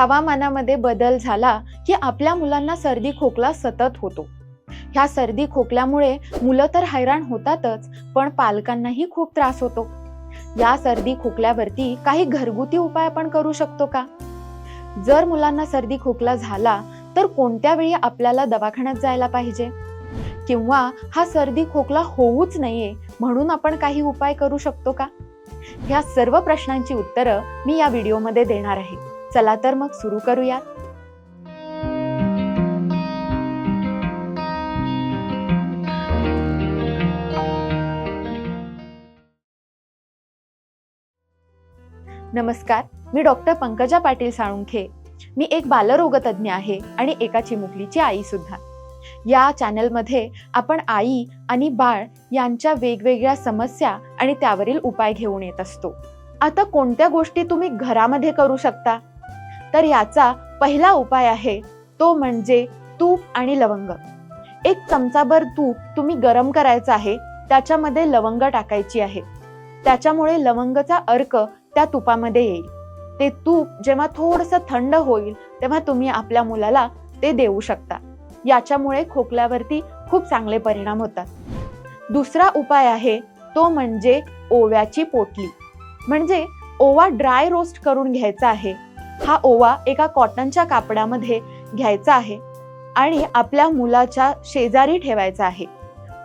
हवामानामध्ये बदल झाला की आपल्या मुलांना सर्दी खोकला सतत होतो. ह्या सर्दी खोकल्यामुळे मुलं तर हैराण होतातच पण पालकांनाही खूप त्रास होतो. या सर्दी खोकल्यावरती काही घरगुती उपाय आपण करू शकतो का? जर मुलांना सर्दी खोकला झाला तर कोणत्या वेळी आपल्याला दवाखान्यात जायला पाहिजे? किंवा हा सर्दी खोकला होऊच नये म्हणून आपण काही उपाय करू शकतो का? ह्या सर्व प्रश्नांची उत्तरं मी या व्हिडिओमध्ये देणार आहे. चला तर मग सुरू करूयात. नमस्कार मी डॉक्टर पंकजा पाटील साळुंखे. मी एक बालरोगतज्ञ आहे आणि एका चिमुकलीची आई सुद्धा. या चॅनलमध्ये आपण आई आणि बाळ यांच्या वेगवेगळ्या समस्या आणि त्यावरील उपाय घेऊन येत असतो. आता कोणत्या गोष्टी तुम्ही घरामध्ये करू शकता? तर याचा पहिला उपाय आहे तो म्हणजे तूप आणि लवंग. एक चमचाभर तूप तुम्ही गरम करायचं आहे त्याच्यामध्ये लवंग टाकायची आहे. त्याच्यामुळे लवंगचा अर्क त्या तुपामध्ये येईल. ते तूप जेव्हा थोडंसं थंड होईल तेव्हा तुम्ही आपल्या मुलाला ते देऊ शकता. याच्यामुळे खोकल्यावरती खूप चांगले परिणाम होतात. दुसरा उपाय आहे तो म्हणजे ओव्याची पोटली. म्हणजे ओवा ड्राय रोस्ट करून घ्यायचा आहे. हा ओवा एका कॉटनच्या कापडामध्ये घ्यायचा आहे आणि आपल्या मुलाच्या शेजारी ठेवायचा आहे.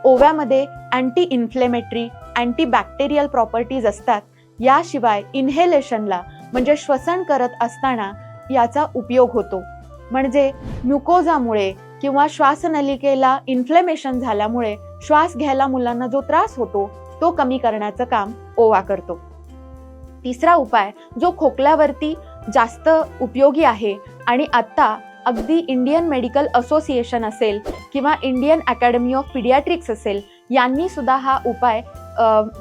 ओव्यामध्ये anti inflammatory anti bacterial properties असतात. याशिवाय इन्हेलेशनला म्हणजे श्वसन करत असताना याचा उपयोग होतो. म्हणजे म्युकोजामुळे किंवा श्वासनलिकेला इन्फ्लेमेशन झाल्यामुळे श्वास घ्यायला मुलांना जो त्रास होतो तो कमी करण्याचं काम ओवा करतो. तिसरा उपाय जो खोकल्यावरती जास्त उपयोगी आहे आणि आत्ता अगदी इंडियन मेडिकल असोसिएशन असेल किंवा इंडियन अकॅडमी ऑफ पिडियाट्रिक्स असेल यांनी सुद्धा हा उपाय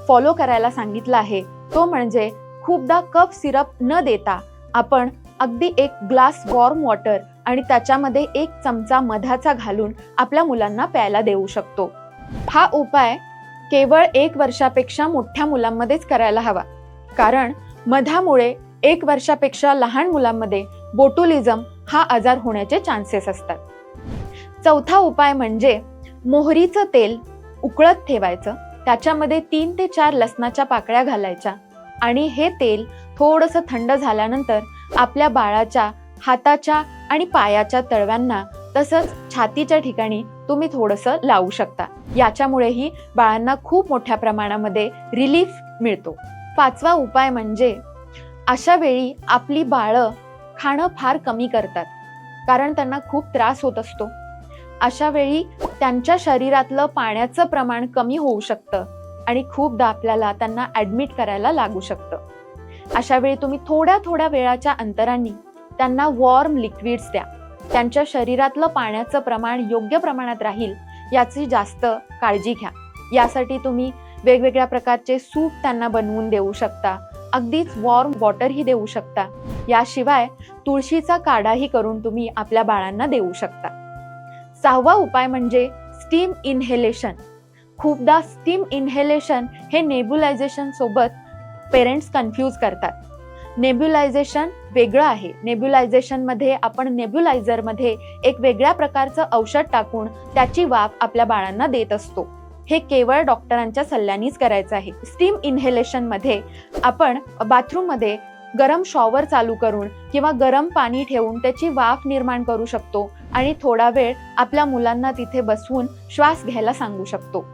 फॉलो करायला सांगितला आहे. तो म्हणजे खूपदा कप सिरप न देता आपण अगदी एक ग्लास वॉर्म वॉटर आणि त्याच्यामध्ये एक चमचा मधाचा घालून आपल्या मुलांना प्यायला देऊ शकतो. हा उपाय केवळ एक वर्षापेक्षा मोठ्या मुलांमध्येच करायला हवा. कारण मधामुळे एक वर्षापेक्षा लहान मुलांमध्ये बोटुलिझम हा आजार होण्याचे चान्सेस असतात. चौथा उपाय म्हणजे मोहरीचं तेल उकळत ठेवायचं त्याच्यामध्ये तीन ते चार लसणाच्या पाकळ्या घालायच्या आणि हे तेल थोडंसं थंड झाल्यानंतर आपल्या बाळाच्या हाताच्या आणि पायाच्या तळव्यांना तसंच छातीच्या ठिकाणी तुम्ही थोडंसं लावू शकता. याच्यामुळेही बाळांना खूप मोठ्या प्रमाणामध्ये रिलीफ मिळतो. पाचवा उपाय म्हणजे अशा वेळी आपली बाळं खाणं फार कमी करतात कारण त्यांना खूप त्रास होत असतो. अशा वेळी त्यांच्या शरीरातलं पाण्याचं प्रमाण कमी होऊ शकतं आणि खूपदा आपल्याला त्यांना ॲडमिट करायला लागू शकतं. अशा वेळी तुम्ही थोड्या थोड्या वेळाच्या अंतरांनी त्यांना वॉर्म लिक्विड्स द्या. त्यांच्या शरीरातलं पाण्याचं प्रमाण योग्य प्रमाणात राहील याची जास्त काळजी घ्या. यासाठी तुम्ही वेगवेगळ्या प्रकारचे सूप त्यांना बनवून देऊ शकता. अगदीच वॉर्म वॉटरही देऊ शकता. याशिवाय तुळशीचा काढाही करून तुम्ही आपल्या बाळांना देऊ शकता. सहावा उपाय म्हणजे स्टीम इनहेलेशन खूपदा स्टीम इन्हेलेशन हे नेब्युलायझेशन सोबत पेरेंट्स कन्फ्यूज करतात. नेब्युलायझेशन वेगळं आहे. नेब्युलायझेशनमध्ये आपण नेब्युलायझरमध्ये एक वेगळ्या प्रकारचं औषध टाकून त्याची वाफ आपल्या बाळांना देत असतो. हे केवळ डॉक्टरांच्या सल्ल्यानेच करायचं आहे. स्टीम इन्हेलेशनमध्ये आपण बाथरूममध्ये गरम शॉवर चालू करून किंवा गरम पाणी ठेवून त्याची वाफ निर्माण करू शकतो आणि थोडा वेळ आपल्या मुलांना तिथे बसवून श्वास घ्यायला सांगू शकतो.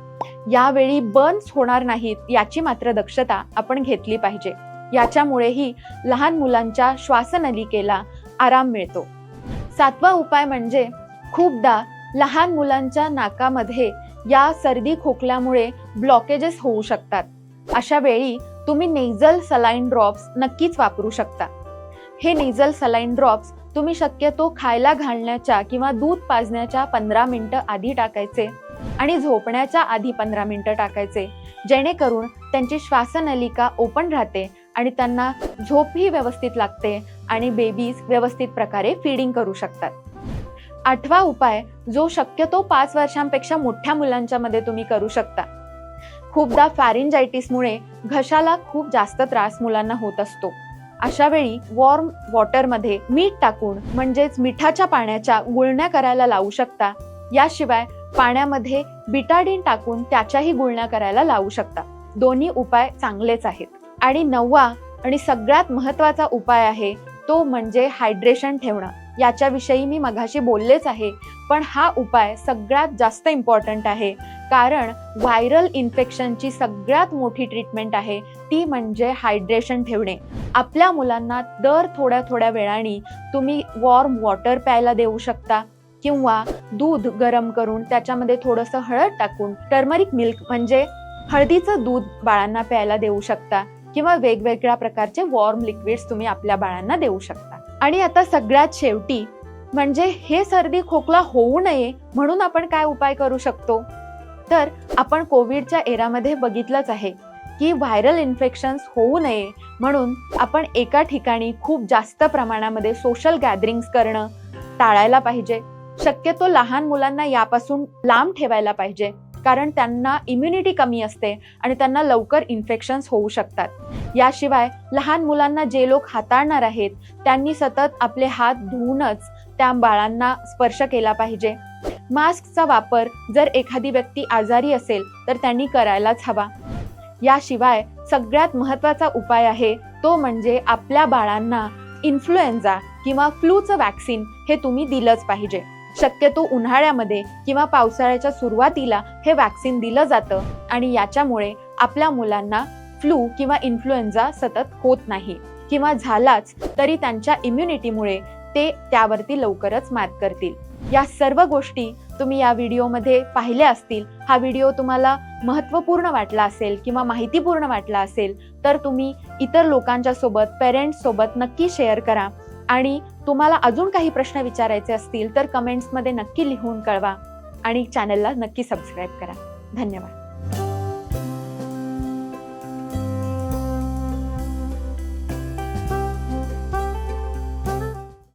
यावेळी बर्न्स होणार नाहीत याची मात्र दक्षता आपण घेतली पाहिजे. याच्यामुळेही लहान मुलांच्या श्वासनलिकेला आराम मिळतो. सातवा उपाय म्हणजे खूपदा लहान मुलांच्या नाकामध्ये या सर्दी खोकल्यामुळे ब्लॉकेजेस होऊ शकतात. अशा वेळी तुम्ही नेझल सलाईन ड्रॉप्स नक्कीच वापरू शकता. हे नेझल सलाईन ड्रॉप्स तुम्ही शक्यतो खायला घालण्याच्या किंवा दूध पाजण्याच्या पंधरा मिनटं आधी टाकायचे आणि झोपण्याच्या आधी पंधरा मिनिटं टाकायचे जेणेकरून त्यांची श्वासनलिका ओपन राहते आणि त्यांना झोपही व्यवस्थित लागते आणि बेबीज व्यवस्थित प्रकारे फीडिंग करू शकतात. आठवा उपाय जो शक्यतो पाच वर्षांपेक्षा मोठ्या मुलांच्या मध्ये तुम्ही करू शकता. खूपदा फॅरिंजायटिसमुळे घशाला खूप जास्त त्रास मुलांना होत असतो. अशा वेळी वॉर्म वॉटरमध्ये मीठ टाकून म्हणजेच मिठाच्या पाण्याच्या गुळण्या करायला लावू शकता. याशिवाय पाण्यामध्ये बिटाडीन टाकून त्याच्याही गुळण्या करायला लावू शकता. दोन्ही उपाय चांगलेच आहेत. आणि नववा आणि सगळ्यात महत्त्वाचा उपाय आहे तो म्हणजे हायड्रेशन ठेवणं. याच्याविषयी मी मघाशी बोललेच आहे पण हा उपाय सगळ्यात जास्त इम्पॉर्टंट आहे. कारण व्हायरल इन्फेक्शनची सगळ्यात मोठी ट्रीटमेंट आहे ती म्हणजे हायड्रेशन ठेवणे. आपल्या मुलांना दर थोड्या थोड्या वेळाने तुम्ही वॉर्म वॉटर प्यायला देऊ शकता किंवा दूध गरम करून त्याच्यामध्ये थोडंसं हळद टाकून टर्मरिक मिल्क म्हणजे हळदीचं दूध बाळांना प्यायला देऊ शकता किंवा वेगवेगळ्या प्रकारचे वॉर्म लिक्विड्स तुम्ही आपल्या बाळांना देऊ शकता. आणि आता सगळ्यात शेवटी म्हणजे हे सर्दी खोकला होऊ नये म्हणून आपण काय उपाय करू शकतो? तर आपण कोविडच्या एरामध्ये बघितलंच आहे की व्हायरल इन्फेक्शन्स होऊ नये म्हणून आपण एका ठिकाणी खूप जास्त प्रमाणामध्ये सोशल गॅदरिंग्स करणं टाळायला पाहिजे. शक्यतो लहान मुलांना यापासून लांब ठेवायला पाहिजे. कारण त्यांना इम्युनिटी कमी असते आणि त्यांना लवकर इन्फेक्शन्स होऊ शकतात. याशिवाय लहान मुलांना जे लोक हाताळणार आहेत त्यांनी सतत आपले हात धुवूनच त्या बाळांना स्पर्श केला पाहिजे. मास्कचा वापर जर एखादी व्यक्ती आजारी असेल तर त्यांनी करायलाच हवा. याशिवाय सगळ्यात महत्त्वाचा उपाय आहे तो म्हणजे आपल्या बाळांना इन्फ्लुएन्झा किंवा फ्लूचं वॅक्सिन हे तुम्ही दिलंच पाहिजे. शक्यतो उन्हाळ्यामध्ये किंवा पावसाळ्याच्या सुरुवातीला हे वॅक्सिन दिलं जातं आणि याच्यामुळे आपल्या मुलांना फ्लू किंवा इन्फ्लुएन्झा सतत होत नाही किंवा झालाच तरी त्यांच्या इम्युनिटीमुळे ते त्यावरती लवकरच मात करतील. या सर्व गोष्टी तुम्ही या व्हिडिओमध्ये पाहिल्या असतील हा व्हिडिओ तुम्हाला महत्त्वपूर्ण वाटला असेल किंवा माहितीपूर्ण वाटला असेल तर तुम्ही इतर लोकांच्या सोबत पेरेंट्ससोबत नक्की शेअर करा आणि तुम्हाला अजून काही प्रश्न विचारायचे असतील तर कमेंट्समध्ये नक्की लिहून कळवा आणि चॅनलला नक्की सबस्क्राईब करा. धन्यवाद.